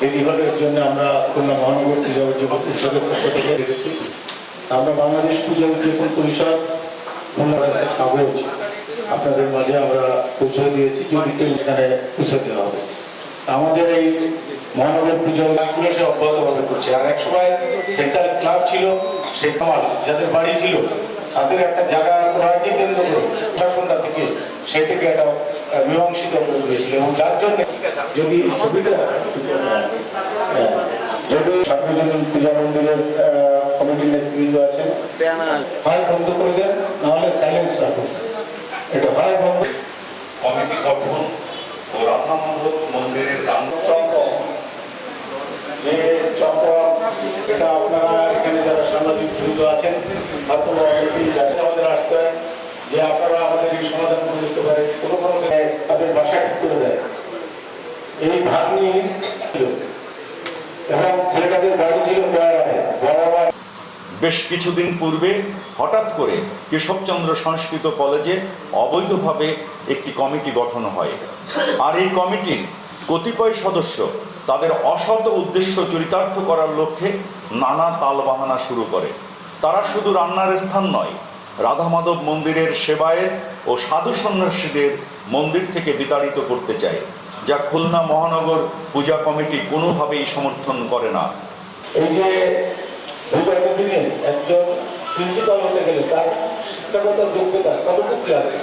দেরি হলে জন্য আমরা খুলনা মহানগর পূজা উদযাপন উৎসবের পক্ষ থেকে রেখেছি আমরা বাংলাদেশ পূজা উদযাপন পরিষদ খুলনা রাজ্যের কাগজ আপনাদের মাঝে আমরা পৌঁছে দিয়েছি যদি কেউ এখানে পৌঁছে দেওয়া হবে। আমাদের এই মহানগর পুজো কাজগুলো সে অব্যাহতভাবে করছে। আর এক সময় সেন্ট্রাল ক্লাব ছিল, সে কামাল, যাদের বাড়ি ছিল, তাদের একটা জায়গা ক্রয়কে কেন্দ্র করে সেটাকে একটা মীমাংসিত করে দিয়েছিল এবং যার জন্য যদি ছবিটা যদি সার্বজনীন পূজা মন্দিরের কমিটির নেতৃবৃন্দ আছেন হয় বন্ধ করে দেন নাহলে সাইলেন্স রাখুন। এটা হয় বন্ধ। কমিটি গঠন ও রাধা মাধব মন্দিরের রামচন্দ্র। যে চম্পক এটা আপনারা এখানে যারা সামাজিক বৃন্দ আছেন হয়তো অনেকেই জানেন। হয় যে আপনারা আমাদের এই সমাধান করে দিতে পারে কোনো কোনো তাদের বাসা ঠিক করে দেয়। এই ভাগ্নি ছিল। এবং ছেলেটাদের বাড়ি ছিল বেশ কিছুদিন পূর্বে হঠাৎ করে কেশবচন্দ্র সংস্কৃত কলেজে অবৈধভাবে একটি কমিটি গঠন হয়। আর এই কমিটির কতিপয় সদস্য তাদের অসৎ উদ্দেশ্য চরিতার্থ করার লক্ষ্যে নানা তালবাহানা শুরু করে। তারা শুধু রান্নার স্থান নয় রাধা মাধব মন্দিরের সেবায় ও সাধু সন্ন্যাসীদের মন্দির থেকে বিতাড়িত করতে চায়, যা খুলনা মহানগর পূজা কমিটি কোনোভাবেই সমর্থন করে না। এই যে একজন প্রিন্সিপাল হতে গেলে তার শিক্ষাগত যোগ্যতা কতটুকু লাগে?